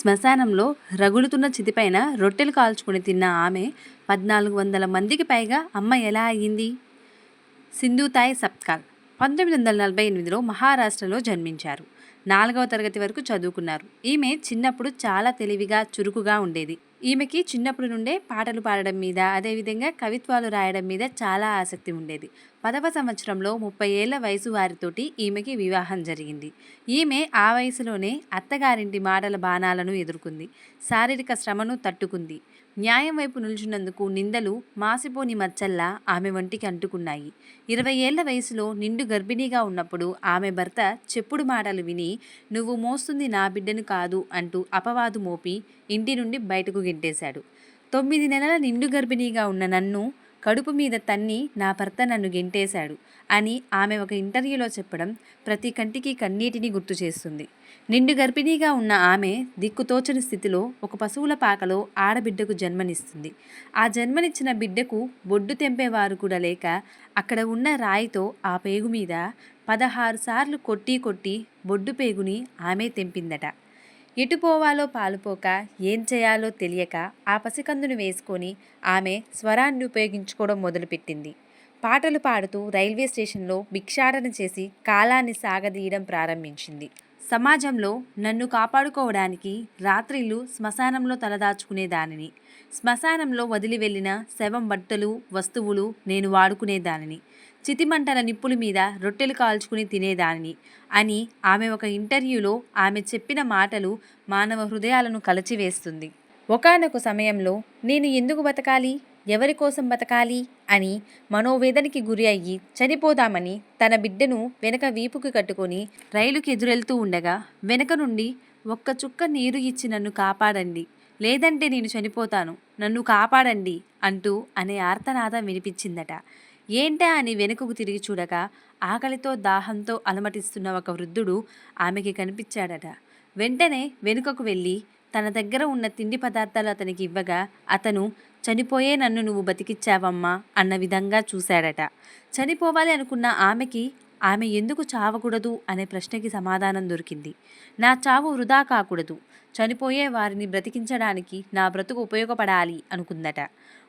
శ్మశానంలో రగులుతున్న చితిపైన రొట్టెలు కాల్చుకుని తిన్న ఆమె పద్నాలుగు వందల మందికి పైగా అమ్మ ఎలా అయ్యింది? సింధుతాయ్ సప్కాల్ పంతొమ్మిది వందల నలభై ఎనిమిదిలో మహారాష్ట్రలో జన్మించారు. నాలుగవ తరగతి వరకు చదువుకున్నారు. ఈమె చిన్నప్పుడు చాలా తెలివిగా చురుకుగా ఉండేది. ఈమెకి చిన్నప్పటి నుండే పాటలు పాడడం మీద అదేవిధంగా కవిత్వాలు రాయడం మీద చాలా ఆసక్తి ఉండేది. పదవ సంవత్సరంలో ముప్పై ఏళ్ళ వయసు వారితోటి ఈమెకి వివాహం జరిగింది. ఈమె ఆ వయసులోనే అత్తగారింటి మాటల బాణాలను ఎదుర్కొంది. శారీరక శ్రమను తట్టుకుంది. న్యాయం వైపు నిల్చున్నందుకు నిందలు మాసిపోని మచ్చల్లా ఆమె వంటికి అంటుకున్నాయి. ఇరవై ఏళ్ళ వయసులో నిండు గర్భిణీగా ఉన్నప్పుడు ఆమె భర్త చెప్పుడు మాటలు విని నువ్వు మోస్తుంది నా బిడ్డను కాదు అంటూ అపవాదు మోపి ఇంటి నుండి బయటకు గెంటేశాడు. తొమ్మిది నెలల నిండు గర్భిణీగా ఉన్న నన్ను కడుపు మీద తన్ని నా భర్త నన్ను గెంటేశాడు అని ఆమె ఒక ఇంటర్వ్యూలో చెప్పడం ప్రతి కంటికి కన్నీటిని గుర్తు చేస్తుంది. నిండు గర్భిణీగా ఉన్న ఆమె దిక్కుతోచని స్థితిలో ఒక పశువుల పాకలో ఆడబిడ్డకు జన్మనిస్తుంది. ఆ జన్మనిచ్చిన బిడ్డకు బొడ్డు తెంపేవారు కూడా లేక అక్కడ ఉన్న రాయితో ఆ పేగు మీద పదహారు సార్లు కొట్టి కొట్టి బొడ్డు పేగుని ఆమె తెంపిందట. ఎటు పోవాలో పాలుపోక ఏం చేయాలో తెలియక ఆ పసికందును వేసుకొని ఆమె స్వరాన్ని ఉపయోగించుకోవడం మొదలుపెట్టింది. పాటలు పాడుతూ రైల్వే స్టేషన్లో భిక్షాటన చేసి కాలాన్ని సాగదీయడం ప్రారంభించింది. సమాజంలో నన్ను కాపాడుకోవడానికి రాత్రిళ్ళు శ్మశానంలో తలదాచుకునేదానిని. శ్మశానంలో వదిలి వెళ్ళిన శవం బట్టలు వస్తువులు నేను వాడుకునేదానిని. చితిమంటల నిప్పుల మీద రొట్టెలు కాల్చుకుని తినేదానిని అని ఆమె ఒక ఇంటర్వ్యూలో ఆమె చెప్పిన మాటలు మానవ హృదయాలను కలచివేస్తుంది. ఒకానొక సమయంలో నేను ఎందుకు బతకాలి? ఎవరి కోసం బతకాలి అని మనోవేదనకి గురి అయ్యి చనిపోదామని తన బిడ్డను వెనక వీపుకి కట్టుకొని రైలుకి ఎదురెళ్తూ ఉండగా వెనక నుండి ఒక్క చుక్క నీరు ఇచ్చి నన్ను కాపాడండి. లేదంటే నేను చనిపోతాను. నన్ను కాపాడండి అంటూ అనే ఆర్తనాదం వినిపించిందట. ఏంటా అని వెనుకకు తిరిగి చూడగా ఆకలితో దాహంతో అలమటిస్తున్న ఒక వృద్ధుడు ఆమెకి కనిపించాడట. వెంటనే వెనుకకు వెళ్ళి తన దగ్గర ఉన్న తిండి పదార్థాలు అతనికి ఇవ్వగా అతను చనిపోయే నన్ను నువ్వు బతికిచ్చావమ్మా అన్న విధంగా చూశాడట. చనిపోవాలి అనుకున్న ఆమెకి ఆమె ఎందుకు చావకూడదు? అనే ప్రశ్నకి సమాధానం దొరికింది. నా చావు వృధా కాకూడదు. చనిపోయే వారిని బ్రతికించడానికి నా బ్రతుకు ఉపయోగపడాలి అనుకుందట.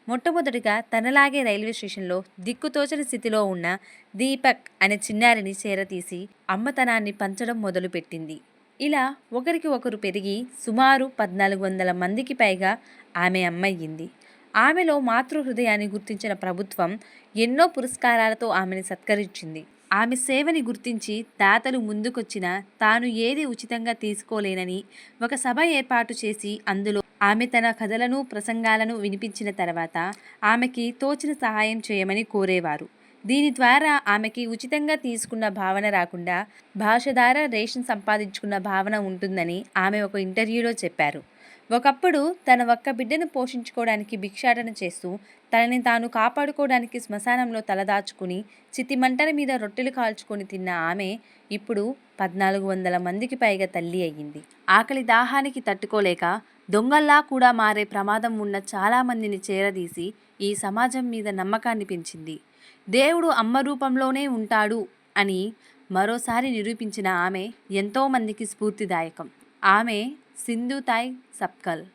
మొట్టమొదటిగా తనలాగే రైల్వే స్టేషన్లో దిక్కుతోచని స్థితిలో ఉన్న దీపక్ అనే చిన్నారిని చేరతీసి అమ్మతనాన్ని పంచడం మొదలుపెట్టింది. ఇలా ఒకరికి ఒకరు పెరిగి సుమారు పద్నాలుగు వందల మందికి పైగా ఆమె అమ్మయ్యింది. ఆమెలో మాతృహృదయాన్ని గుర్తించిన ప్రభుత్వం ఎన్నో పురస్కారాలతో ఆమెను సత్కరించింది. ఆమె సేవని గుర్తించి దాతలు ముందుకొచ్చిన తాను ఏది ఉచితంగా తీసుకోలేనని ఒక సభ ఏర్పాటు చేసి అందులో ఆమె తన కథలను ప్రసంగాలను వినిపించిన తర్వాత ఆమెకి తోచిన సహాయం చేయమని కోరేవారు. దీని ద్వారా ఆమెకి ఉచితంగా తీసుకున్న భావన రాకుండా భాష ద్వారా రేషన్ సంపాదించుకున్న భావన ఉంటుందని ఆమె ఒక ఇంటర్వ్యూలో చెప్పారు. ఒకప్పుడు తన ఒక్క బిడ్డను పోషించుకోవడానికి భిక్షాటన చేస్తూ తనని తాను కాపాడుకోవడానికి శ్మశానంలో తలదాచుకుని చితిమంటల మీద రొట్టెలు కాల్చుకొని తిన్న ఆమె ఇప్పుడు పద్నాలుగు వందల మందికి పైగా తల్లి అయ్యింది. ఆకలి దాహానికి తట్టుకోలేక దొంగల్లా కూడా మారే ప్రమాదం ఉన్న చాలామందిని చేరదీసి ఈ సమాజం మీద నమ్మకాన్ని పెంచింది. దేవుడు అమ్మ రూపంలోనే ఉంటాడు అని మరోసారి నిరూపించిన ఆమె ఎంతోమందికి స్ఫూర్తిదాయకం. ఆమె సింధుతాయ్ సప్కల్